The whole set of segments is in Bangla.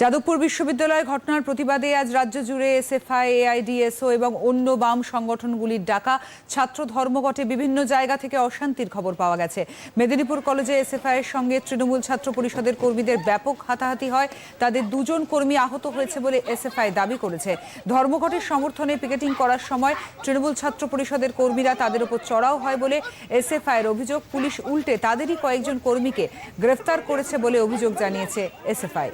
যাদবপুর বিশ্ববিদ্যালয় ঘটনার প্রতিবাদে আজ রাজ্য জুড়ে এসএফআই, এআইডিএসও এবং অন্য বাম সংগঠনগুলির ডাকা ছাত্র ধর্মঘটে বিভিন্ন জায়গা থেকে অশান্তির খবর পাওয়া গেছে। মেদিনীপুর কলেজে এসএফআই এর সঙ্গে তৃণমূল ছাত্র পরিষদের কর্মীদের ব্যাপক হাতাহাতি হয়। তাদের দুজন কর্মী আহত হয়েছে বলে এসএফআই দাবি করেছে। ধর্মঘটের সমর্থনে পিকেটিং করার সময় তৃণমূল ছাত্র পরিষদের কর্মীরা তাদের উপর চড়াও হয় বলে এসএফআই এর অভিযোগ। পুলিশ উল্টে তাদেরই কয়েকজন কর্মীকে গ্রেফতার করেছে বলে অভিযোগ জানিয়েছে এসএফআই।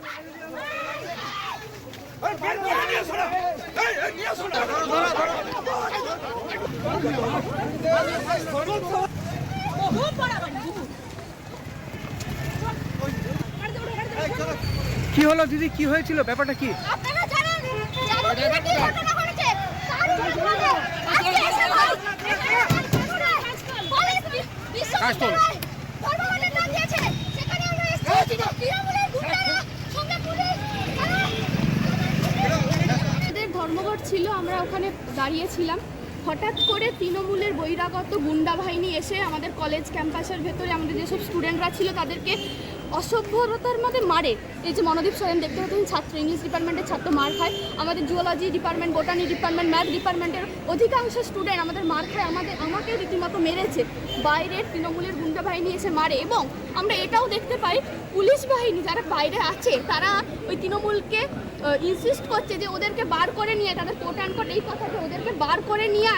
কি হলো দিদি? কি হয়েছিল? ব্যাপারটা কি? আপনারা জানেন কি ঘটনা ঘটেছে তার প্রতিবাদে আজকে এসে ভাই পুলিশ বিশ্ববিদ্যালয় ধর্মঘটের ডাক দিয়েছে সেখানে আমরা এসেছি তৃণমূলের গুন্ডারা সঙ্গে পুলিশ তারা আমাদের ধর্মঘট ছিল, আমরা ওখানে দাঁড়িয়েছিলাম। হঠাৎ করে তৃণমূলের বহিরাগত গুন্ডা বাহিনী এসে আমাদের কলেজ ক্যাম্পাসের ভেতরে আমাদের যেসব স্টুডেন্টরা ছিল তাদেরকে অসভ্যতার মধ্যে মারে। এই যে মনোদীপ সোরেন দেখতে পাচ্ছেন ছাত্র, ইংলিশ ডিপার্টমেন্টের ছাত্র, মার খায়। আমাদের zoology department botany department math ডিপার্টমেন্টের অধিকাংশ স্টুডেন্ট আমাদের মার খায়। আমাদের আমাকে রীতিমতো মেরেছে। বাইরের তৃণমূলের গুন্ডা বাহিনী এসে মারে এবং আমরা এটাও দেখতে পাই, পুলিশ বাহিনী যারা বাইরে আছে, তারা ওই তৃণমূলকে ইনসিস্ট করছে যে ওদেরকে বার করে নিয়ে তাদের কোট অ্যান্ড কোট এই কথাটা ওদেরকে বার করে নিয়ে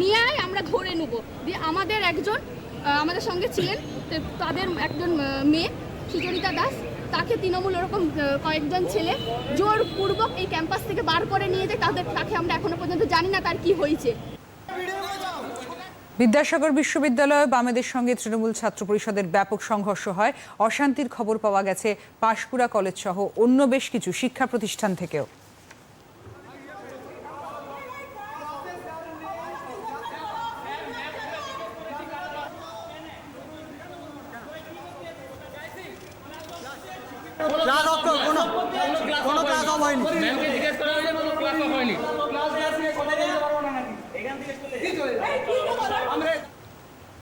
নিয়ে আমরা ধরে নেব। দিয়ে আমাদের একজন আমাদের সঙ্গে ছিলেন তাদের একজন মেয়ে সুচরিতা দাস, তাকে তৃণমূল ওরকম কয়েকজন ছেলে জোরপূর্বক এই ক্যাম্পাস থেকে বার করে নিয়ে যায়, তাদের, তাকে আমরা এখনও পর্যন্ত জানি না তার কি হয়েছে। বিদ্যাসাগর বিশ্ববিদ্যালয়ে বামেদের সঙ্গে তৃণমূল ছাত্র পরিষদের ব্যাপক সংঘর্ষ হয়। অশান্তির খবর পাওয়া গেছে পাশকুড়া কলেজ সহ অন্য বেশ কিছু শিক্ষা প্রতিষ্ঠান থেকেও। ক্লাস কোনো ক্লাস অফ হয়নি।